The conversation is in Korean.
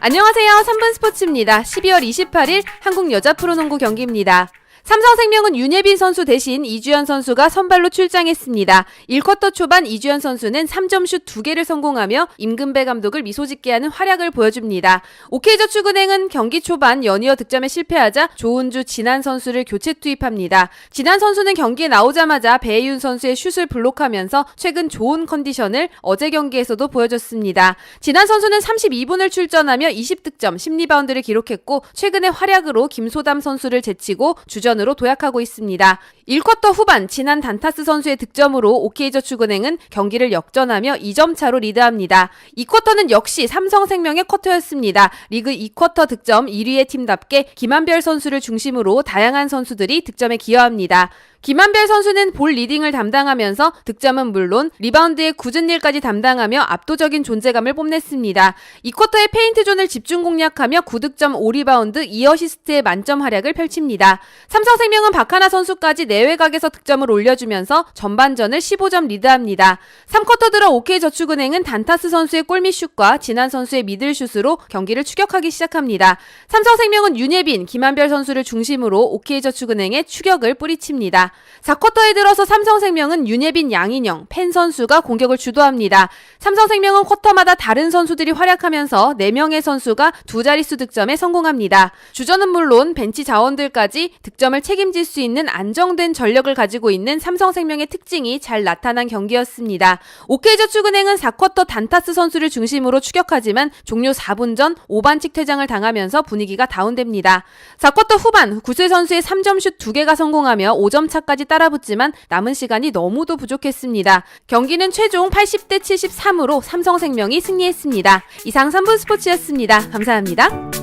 안녕하세요. 3분 스포츠입니다. 12월 28일 한국 여자 프로농구 경기입니다. 삼성생명은 윤예빈 선수 대신 이주연 선수가 선발로 출장했습니다. 1쿼터 초반 이주연 선수는 3점슛 2개를 성공하며 임금배 감독을 미소 짓게 하는 활약을 보여줍니다. OK저축은행은 경기 초반 연이어 득점에 실패하자 조은주 진한 선수를 교체 투입합니다. 진한 선수는 경기에 나오자마자 배혜윤 선수의 슛을 블록하면서 최근 좋은 컨디션을 어제 경기에서도 보여줬습니다. 진한 선수는 32분을 출전하며 20득점, 10리바운드를 기록했고 최근의 활약으로 김소담 선수를 제치고 주전 으로 도약하고 있습니다. 1쿼터 후반 진한 단타스 선수의 득점으로 OK저축은행은 경기를 역전하며 2점 차로 리드합니다. 2쿼터는 역시 삼성생명의 쿼터였습니다. 리그 2쿼터 득점 1위의 팀답게 김한별 선수를 중심으로 다양한 선수들이 득점에 기여합니다. 김한별 선수는 볼 리딩을 담당하면서 득점은 물론 리바운드의 굳은 일까지 담당하며 압도적인 존재감을 뽐냈습니다. 2쿼터의 페인트 존을 집중 공략하며 9득점 5리바운드 2어시스트의 만점 활약을 펼칩니다. 삼성생명은 박하나 선수까지 내 외각에서 득점을 올려주면서 전반전을 15점 리드합니다. 3쿼터 들어 OK저축은행은 단타스 선수의 골밑슛과 진한 선수의 미들슛으로 경기를 추격하기 시작합니다. 삼성생명은 윤예빈, 김한별 선수를 중심으로 OK저축은행의 추격을 뿌리칩니다. 4쿼터에 들어서 삼성생명은 윤예빈, 양인영, 펜 선수가 공격을 주도합니다. 삼성생명은 쿼터마다 다른 선수들이 활약하면서 4명의 선수가 두 자릿수 득점에 성공합니다. 주전은 물론 벤치 자원들까지 득점을 책임질 수 있는 안정된 전력을 가지고 있는 삼성생명의 특징이 잘 나타난 경기였습니다. OK저축은행은 4쿼터 단타스 선수를 중심으로 추격하지만 종료 4분 전 5반칙 퇴장을 당하면서 분위기가 다운됩니다. 4쿼터 후반 구슬 선수의 3점슛 2개가 성공하며 5점 차까지 따라붙지만 남은 시간이 너무도 부족했습니다. 경기는 최종 80대 73으로 삼성생명이 승리했습니다. 이상 3분 스포츠였습니다. 감사합니다.